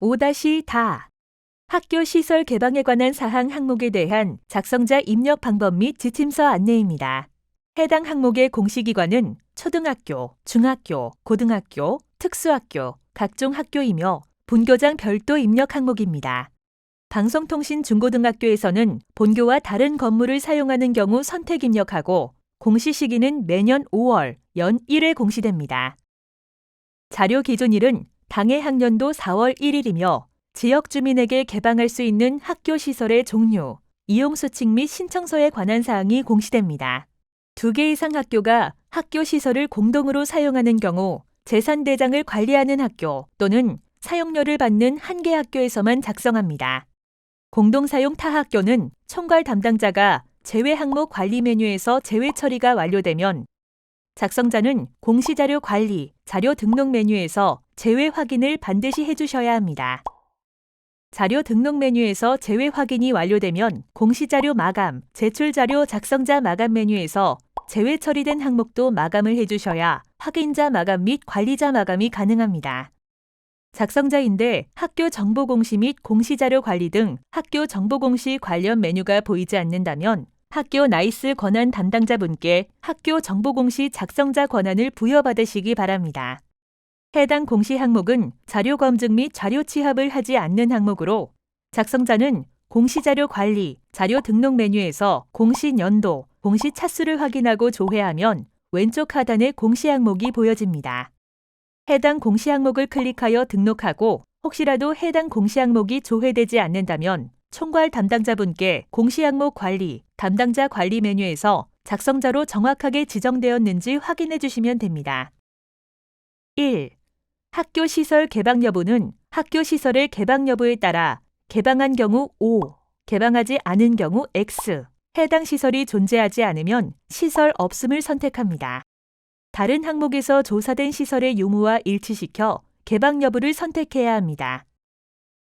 5-다 학교 시설 개방에 관한 사항 항목에 대한 작성자 입력 방법 및 지침서 안내입니다. 해당 항목의 공시기관은 초등학교, 중학교, 고등학교, 특수학교, 각종 학교이며 본교장 별도 입력 항목입니다. 방송통신 중고등학교에서는 본교와 다른 건물을 사용하는 경우 선택 입력하고 공시 시기는 매년 5월 연 1회 공시됩니다. 자료 기존일은 당해 학년도 4월 1일이며 지역 주민에게 개방할 수 있는 학교 시설의 종류, 이용 수칙 및 신청서에 관한 사항이 공시됩니다. 두 개 이상 학교가 학교 시설을 공동으로 사용하는 경우 재산 대장을 관리하는 학교 또는 사용료를 받는 한 개 학교에서만 작성합니다. 공동사용 타 학교는 총괄 담당자가 제외 항목 관리 메뉴에서 제외 처리가 완료되면 작성자는 공시자료 관리, 자료 등록 메뉴에서 제외 확인을 반드시 해주셔야 합니다. 자료 등록 메뉴에서 제외 확인이 완료되면 공시자료 마감, 제출자료 작성자 마감 메뉴에서 제외 처리된 항목도 마감을 해주셔야 확인자 마감 및 관리자 마감이 가능합니다. 작성자인데 학교 정보 공시 및 공시자료 관리 등 학교 정보 공시 관련 메뉴가 보이지 않는다면 학교 나이스 권한 담당자분께 학교 정보 공시 작성자 권한을 부여받으시기 바랍니다. 해당 공시 항목은 자료 검증 및 자료 취합을 하지 않는 항목으로 작성자는 공시자료 관리, 자료 등록 메뉴에서 공시 연도, 공시 차수를 확인하고 조회하면 왼쪽 하단에 공시 항목이 보여집니다. 해당 공시 항목을 클릭하여 등록하고 혹시라도 해당 공시 항목이 조회되지 않는다면 총괄 담당자분께 공시 항목 관리, 담당자 관리 메뉴에서 작성자로 정확하게 지정되었는지 확인해 주시면 됩니다. 1. 학교 시설 개방 여부는 학교 시설의 개방 여부에 따라 개방한 경우 O, 개방하지 않은 경우 X, 해당 시설이 존재하지 않으면 시설 없음을 선택합니다. 다른 항목에서 조사된 시설의 유무와 일치시켜 개방 여부를 선택해야 합니다.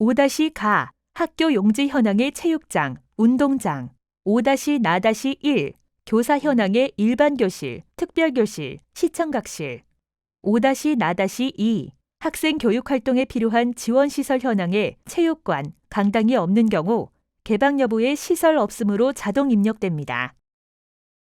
5-가 학교 용지 현황의 체육장, 운동장 5-나-1 교사 현황의 일반 교실, 특별 교실, 시청 각실 5-나-2 학생 교육 활동에 필요한 지원 시설 현황에 체육관, 강당이 없는 경우 개방 여부의 시설 없음으로 자동 입력됩니다.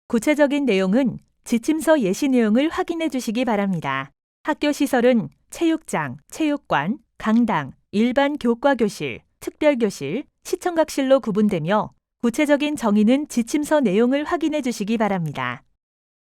구체적인 내용은 지침서 예시 내용을 확인해 주시기 바랍니다. 학교 시설은 체육장, 체육관, 강당, 일반 교과 교실, 특별 교실, 시청각실로 구분되며 구체적인 정의는 지침서 내용을 확인해 주시기 바랍니다.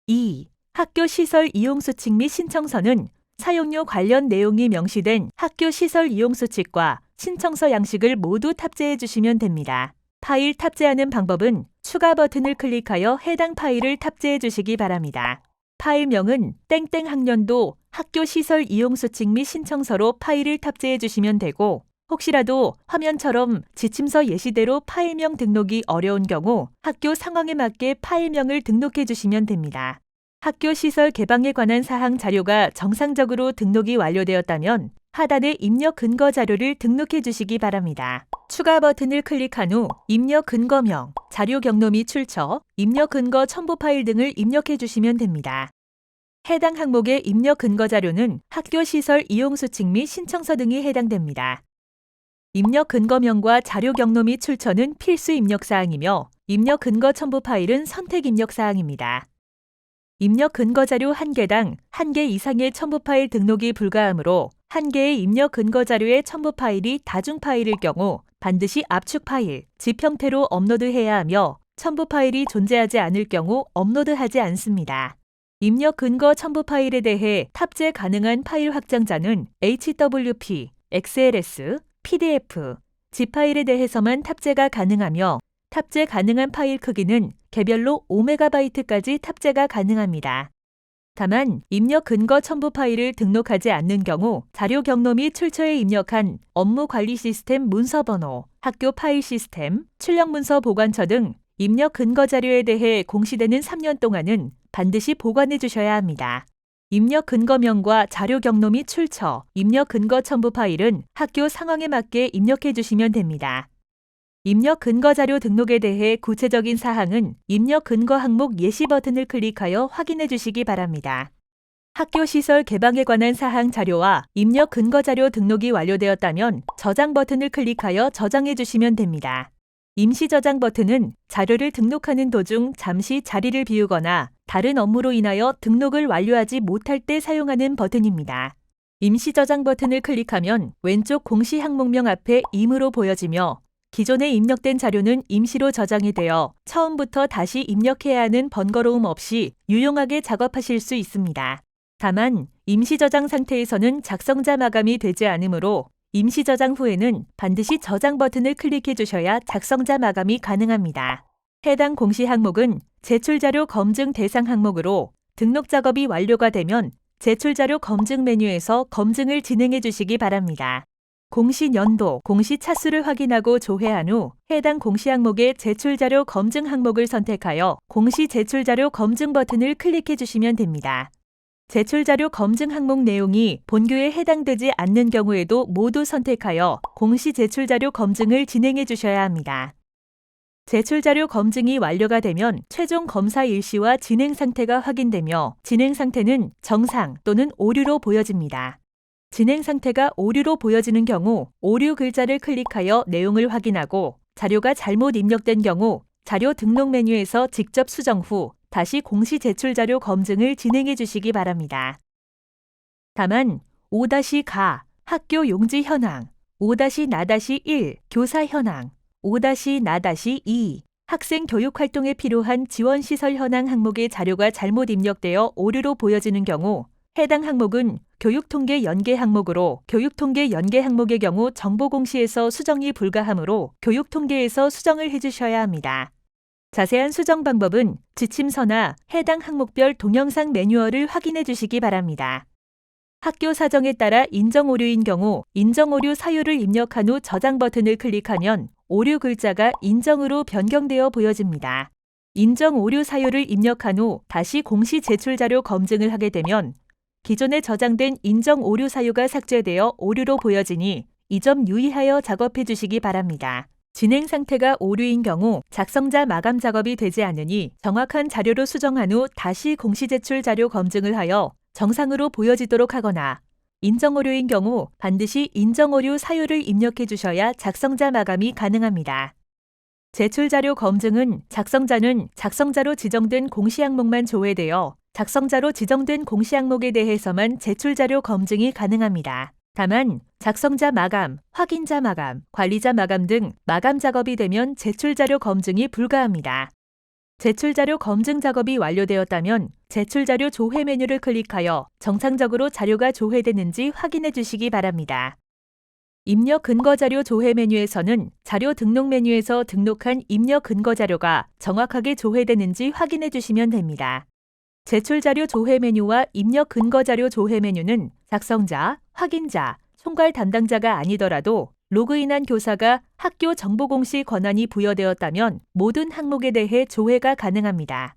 2. 학교 시설 이용 수칙 및 신청서는 사용료 관련 내용이 명시된 학교 시설 이용 수칙과 신청서 양식을 모두 탑재해 주시면 됩니다. 파일 탑재하는 방법은 추가 버튼을 클릭하여 해당 파일을 탑재해 주시기 바랍니다. 파일명은 땡땡 학년도 학교 시설 이용 수칙 및 신청서로 파일을 탑재해 주시면 되고 혹시라도 화면처럼 지침서 예시대로 파일명 등록이 어려운 경우 학교 상황에 맞게 파일명을 등록해 주시면 됩니다. 학교 시설 개방에 관한 사항 자료가 정상적으로 등록이 완료되었다면 하단에 입력 근거 자료를 등록해 주시기 바랍니다. 추가 버튼을 클릭한 후 입력 근거명, 자료 경로 및 출처, 입력 근거 첨부 파일 등을 입력해 주시면 됩니다. 해당 항목의 입력 근거 자료는 학교 시설 이용 수칙 및 신청서 등이 해당됩니다. 입력 근거명과 자료 경로 및 출처는 필수 입력 사항이며 입력 근거 첨부 파일은 선택 입력 사항입니다. 입력 근거 자료 1개당 1개 이상의 첨부 파일 등록이 불가하므로 1개의 입력 근거 자료의 첨부 파일이 다중 파일일 경우 반드시 압축 파일, 집 형태로 업로드해야 하며 첨부 파일이 존재하지 않을 경우 업로드하지 않습니다. 입력 근거 첨부 파일에 대해 탑재 가능한 파일 확장자는 HWP, XLS, PDF, zip 파일에 대해서만 탑재가 가능하며 탑재 가능한 파일 크기는 개별로 5MB까지 탑재가 가능합니다. 다만 입력 근거 첨부 파일을 등록하지 않는 경우 자료 경로 및 출처에 입력한 업무 관리 시스템 문서 번호, 학교 파일 시스템, 출력 문서 보관처 등 입력 근거 자료에 대해 공시되는 3년 동안은 반드시 보관해 주셔야 합니다. 입력 근거명과 자료 경로 및 출처, 입력 근거 첨부 파일은 학교 상황에 맞게 입력해 주시면 됩니다. 입력 근거 자료 등록에 대해 구체적인 사항은 입력 근거 항목 예시 버튼을 클릭하여 확인해 주시기 바랍니다. 학교 시설 개방에 관한 사항 자료와 입력 근거 자료 등록이 완료되었다면 저장 버튼을 클릭하여 저장해 주시면 됩니다. 임시 저장 버튼은 자료를 등록하는 도중 잠시 자리를 비우거나 다른 업무로 인하여 등록을 완료하지 못할 때 사용하는 버튼입니다. 임시 저장 버튼을 클릭하면 왼쪽 공시 항목명 앞에 임으로 보여지며 기존에 입력된 자료는 임시로 저장이 되어 처음부터 다시 입력해야 하는 번거로움 없이 유용하게 작업하실 수 있습니다. 다만 임시 저장 상태에서는 작성자 마감이 되지 않으므로 임시 저장 후에는 반드시 저장 버튼을 클릭해 주셔야 작성자 마감이 가능합니다. 해당 공시 항목은 제출 자료 검증 대상 항목으로 등록 작업이 완료가 되면 제출 자료 검증 메뉴에서 검증을 진행해 주시기 바랍니다. 공시 연도, 공시 차수를 확인하고 조회한 후 해당 공시 항목의 제출 자료 검증 항목을 선택하여 공시 제출 자료 검증 버튼을 클릭해 주시면 됩니다. 제출 자료 검증 항목 내용이 본교에 해당되지 않는 경우에도 모두 선택하여 공시 제출 자료 검증을 진행해 주셔야 합니다. 제출 자료 검증이 완료가 되면 최종 검사 일시와 진행 상태가 확인되며 진행 상태는 정상 또는 오류로 보여집니다. 진행 상태가 오류로 보여지는 경우 오류 글자를 클릭하여 내용을 확인하고 자료가 잘못 입력된 경우 자료 등록 메뉴에서 직접 수정 후 다시 공시 제출 자료 검증을 진행해 주시기 바랍니다. 다만 5-가 학교 용지 현황, 5-나-1 교사 현황, 5-나-2 학생 교육 활동에 필요한 지원 시설 현황 항목의 자료가 잘못 입력되어 오류로 보여지는 경우 해당 항목은 교육통계 연계 항목으로 교육통계 연계 항목의 경우 정보 공시에서 수정이 불가하므로 교육통계에서 수정을 해 주셔야 합니다. 자세한 수정 방법은 지침서나 해당 항목별 동영상 매뉴얼을 확인해 주시기 바랍니다. 학교 사정에 따라 인정 오류인 경우 인정 오류 사유를 입력한 후 저장 버튼을 클릭하면 오류 글자가 인정으로 변경되어 보여집니다. 인정 오류 사유를 입력한 후 다시 공시 제출 자료 검증을 하게 되면 기존에 저장된 인정 오류 사유가 삭제되어 오류로 보여지니 이 점 유의하여 작업해 주시기 바랍니다. 진행 상태가 오류인 경우 작성자 마감 작업이 되지 않으니 정확한 자료로 수정한 후 다시 공시 제출 자료 검증을 하여 정상으로 보여지도록 하거나 인정 오류인 경우 반드시 인정 오류 사유를 입력해 주셔야 작성자 마감이 가능합니다. 제출 자료 검증은 작성자는 작성자로 지정된 공시 항목만 조회되어 작성자로 지정된 공시 항목에 대해서만 제출 자료 검증이 가능합니다. 다만 작성자 마감, 확인자 마감, 관리자 마감 등 마감 작업이 되면 제출 자료 검증이 불가합니다. 제출 자료 검증 작업이 완료되었다면 제출 자료 조회 메뉴를 클릭하여 정상적으로 자료가 조회되는지 확인해 주시기 바랍니다. 입력 근거 자료 조회 메뉴에서는 자료 등록 메뉴에서 등록한 입력 근거 자료가 정확하게 조회되는지 확인해 주시면 됩니다. 제출 자료 조회 메뉴와 입력 근거 자료 조회 메뉴는 작성자, 확인자, 총괄 담당자가 아니더라도 로그인한 교사가 학교 정보 공시 권한이 부여되었다면 모든 항목에 대해 조회가 가능합니다.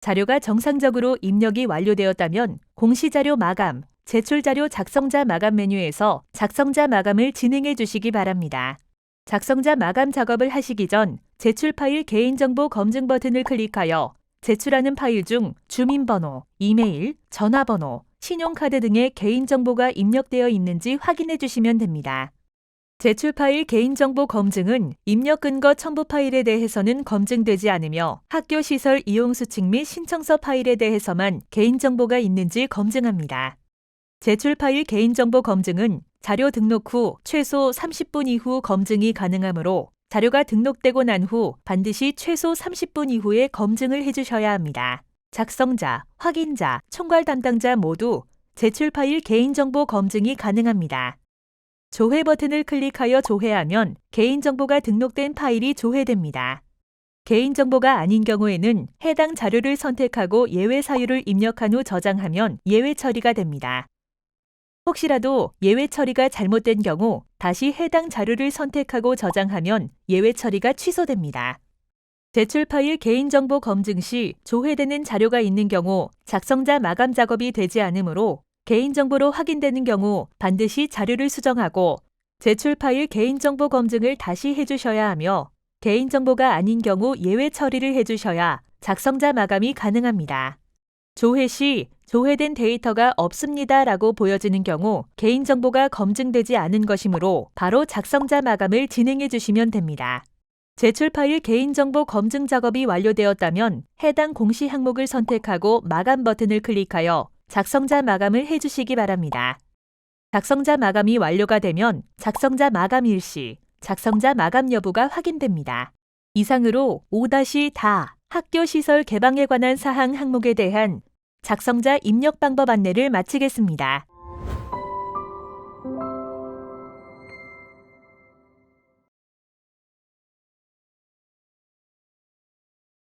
자료가 정상적으로 입력이 완료되었다면 공시 자료 마감, 제출 자료 작성자 마감 메뉴에서 작성자 마감을 진행해 주시기 바랍니다. 작성자 마감 작업을 하시기 전 제출 파일 개인정보 검증 버튼을 클릭하여 제출하는 파일 중 주민번호, 이메일, 전화번호, 신용카드 등의 개인정보가 입력되어 있는지 확인해 주시면 됩니다. 제출 파일 개인정보 검증은 입력 근거 첨부 파일에 대해서는 검증되지 않으며 학교 시설 이용 수칙 및 신청서 파일에 대해서만 개인정보가 있는지 검증합니다. 제출 파일 개인정보 검증은 자료 등록 후 최소 30분 이후 검증이 가능하므로 자료가 등록되고 난 후 반드시 최소 30분 이후에 검증을 해주셔야 합니다. 작성자, 확인자, 총괄 담당자 모두 제출 파일 개인정보 검증이 가능합니다. 조회 버튼을 클릭하여 조회하면 개인정보가 등록된 파일이 조회됩니다. 개인정보가 아닌 경우에는 해당 자료를 선택하고 예외 사유를 입력한 후 저장하면 예외 처리가 됩니다. 혹시라도 예외 처리가 잘못된 경우 다시 해당 자료를 선택하고 저장하면 예외 처리가 취소됩니다. 제출 파일 개인정보 검증 시 조회되는 자료가 있는 경우 작성자 마감 작업이 되지 않으므로 개인정보로 확인되는 경우 반드시 자료를 수정하고 제출 파일 개인정보 검증을 다시 해주셔야 하며 개인정보가 아닌 경우 예외 처리를 해주셔야 작성자 마감이 가능합니다. 조회 시 조회된 데이터가 없습니다 라고 보여지는 경우 개인정보가 검증되지 않은 것이므로 바로 작성자 마감을 진행해 주시면 됩니다. 제출 파일 개인정보 검증 작업이 완료되었다면 해당 공시 항목을 선택하고 마감 버튼을 클릭하여 작성자 마감을 해주시기 바랍니다. 작성자 마감이 완료가 되면 작성자 마감 일시, 작성자 마감 여부가 확인됩니다. 이상으로 5-다 학교 시설 개방에 관한 사항 항목에 대한 작성자 입력 방법 안내를 마치겠습니다.